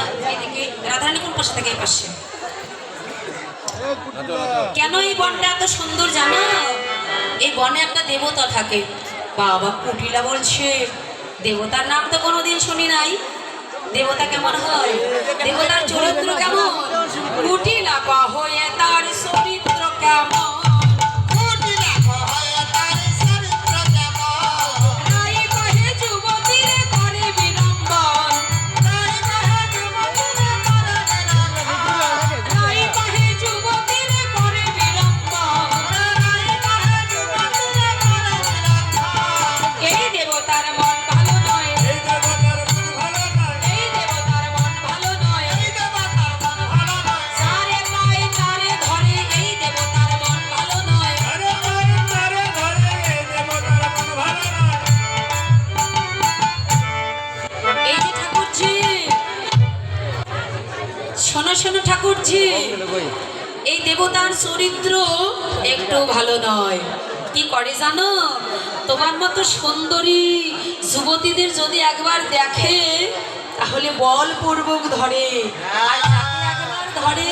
না এদিকে রাধারানী কোন পাশে থেকে এই পাশে? কেন এই বনটা এত সুন্দর জানো? এই বনে একটা দেবতা থাকে। বাবা কুটিলা বলছে দেবতার নাম তো কোনোদিন শুনি নাই। দেবতা কেমন হয়? দেবতার চরিত্র কেমন? কুটিলা ঠাকুরজি এই দেবতার চরিত্র একটু ভালো নয়। কি করে জানো? তোমার মতো সুন্দরী যুবতীদের যদি একবার দেখে তাহলে বলপূর্বক ধরে। আর যাকে একবার ধরে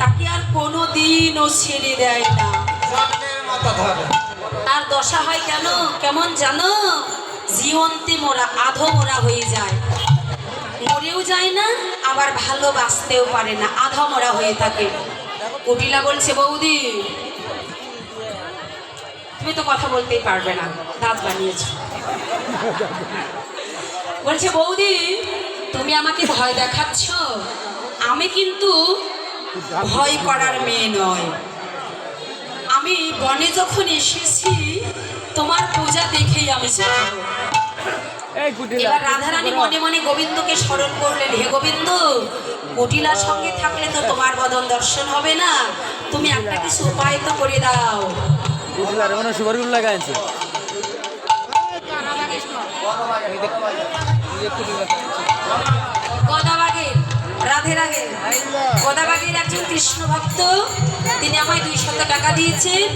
তাকে আর কোনো দিনও ছেড়ে দেয় না। তার দশা হয় কেন? কেমন জানো? জীবন্তে মোরা আধো মোরা হয়ে যায়। মরেও যায় না, আবার ভালোবাসতেও পারে না আধা মরা হয়ে থাকে। কুটিলা বলছে, বৌদি, তুমি তো কথা বলতেই পারবে না, দাঁত বানিয়েছ। বলছে, বৌদি, তুমি আমাকে ভয় দেখাচ্ছ। আমি কিন্তু ভয় করার মেয়ে নয়। আমি বনে যখন এসেছি, তোমার পূজা দেখেই আমি শিখব এবার রাধারানী মনে মনে গোবিন্দকে স্মরণ করলেন হে গোবিন্দ কুটিলার সঙ্গে থাকলে তো তোমার বদন দর্শন হবে না। তুমি একটা কিছু উপায় তো করে দাও। সুপারগুলো লাগাইছে গদাবাগের রাধে রাগে গদাবাগের একজন কৃষ্ণ ভক্ত তিনি আমায় দুই শত টাকা দিয়েছেন।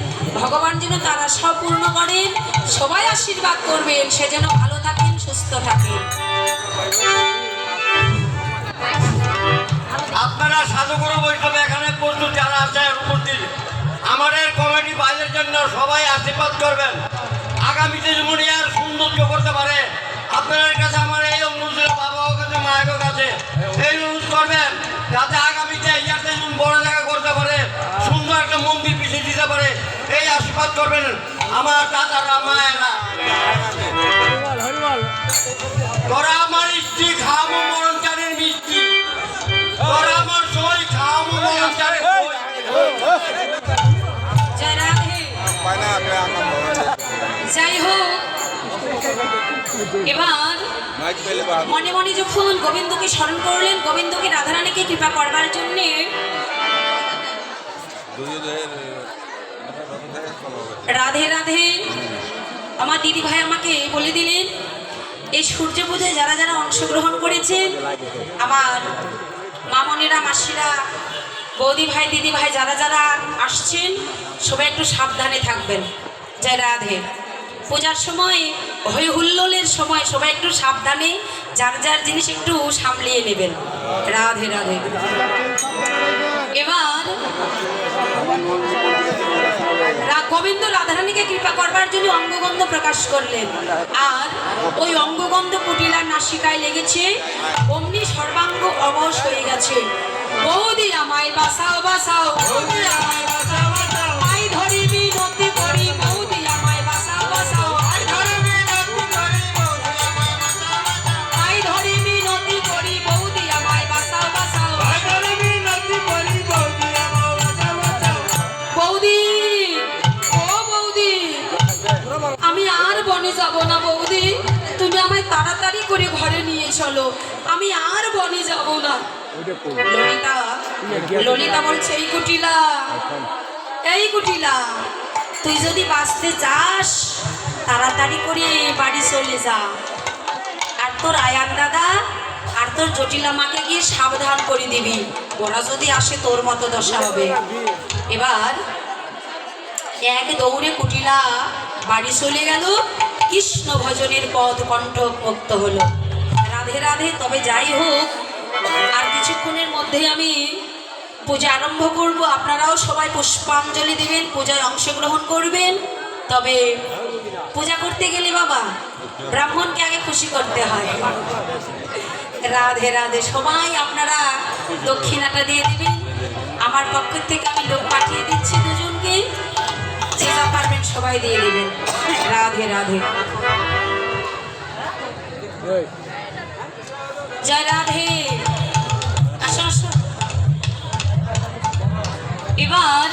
ভগবান যেন তারা সব পূর্ণ করেন সবাই আশীর্বাদ করবেন সে যেন ভালো থাকেন। সুস্থ থাকেন আপনারা সাধুগুরু বৈষ্ণব এখানে প্রস্তুত যারা আছে, উপস্থিত। আমাদের কমিটি বাইরের জন্য সবাই আশীর্বাদ করবেন। আগামীতে যেমন আর সৌন্দর্য করতে পারে। আপনাদের কাছে আমার এই অনুরোধ বাবার কাছে মায়ের কাছে এই অনুরোধ করবেন যাতে আগামীতে ইয়াতে যেমন বড় জায়গা করতে পারে, সুন্দর একটা মন্দির পিছিয়ে দিতে পারে, এই আশীর্বাদ করবেন আমার দাদারা, মায়েরা। তোরা আমার স্ত্রী মরণ চানের মিষ্টি। তোরা আমার সই মরণ চানের যাই হোক এবার মনে মনে যখন গোবিন্দকে স্মরণ করলেন গোবিন্দকে রাধারানীকে কৃপা করবার জন্যে রাধে রাধে। আমার দিদি ভাই আমাকে বলে দিলেন, এই সূর্য পূজায় যারা যারা অংশগ্রহণ করেছেন আমার মামনেরা মাসিরা, বৌদি ভাই, দিদি ভাই, যারা যারা আসছেন, সবাই একটু সাবধানে থাকবেন। জয় রাধে। পূজার সময়, হই হুল্লোলের সময় সবাই একটু সাবধানে, যার যার জিনিস একটু সামলিয়ে নেবেন। রাধে রাধে। এবার গোবিন্দ রাধারানীকে কৃপা করবার জন্য অঙ্গগন্ধ প্রকাশ করলেন। আর ওই অঙ্গগন্ধ কুটিলার নাসিকায় লেগেছে, অমনি সর্বাঙ্গ অবশ হয়ে গেছে। বৌদি আমায় বাসাও বাসাও বৌদি আমায় বাসাও চলো আমি আর বনে যাব না। ললিতা ললিতা বলছে এই কুটিলা এই কুটিলা তুই যদি বাঁচতে চাস তাড়াতাড়ি করে বাড়ি চলে যা। আর তোর আয়ান দাদা আর তোর জটিলা মাকে গিয়ে সাবধান করে দিবি। ওরা যদি আসে তোর মতো দশা হবে। এবার এক দৌড়ে কুটিলা বাড়ি চলে গেল। কৃষ্ণ ভজনের পথ কণ্ঠ মুক্ত হলো। রাধে তবে যাই হোক, আর কিছুক্ষণের মধ্যে আমি পূজা আরম্ভ করব। আপনারাও সবাই পুষ্পাঞ্জলি দেবেন, পূজায় অংশগ্রহণ করবেন। তবে পূজা করতে গেলে বাবা, ব্রাহ্মণকে আগে খুশি করতে হয়। রাধে রাধে, সবাই আপনারা দক্ষিণাটা দিয়ে দেবেন। আমার পক্ষ থেকে আমি লোক পাঠিয়ে দিচ্ছি দুজনকে। যা পারবেন সবাই দিয়ে দেবেন। রাধে রাধে। জয় রাধে এবার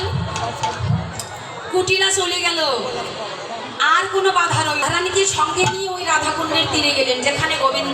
কুটিলা চলে গেল। আর কোনো বাধা রইল রানীকে সঙ্গে নিয়ে ওই রাধাকুণ্ডের তীরে গেলেন, যেখানে গোবিন্দ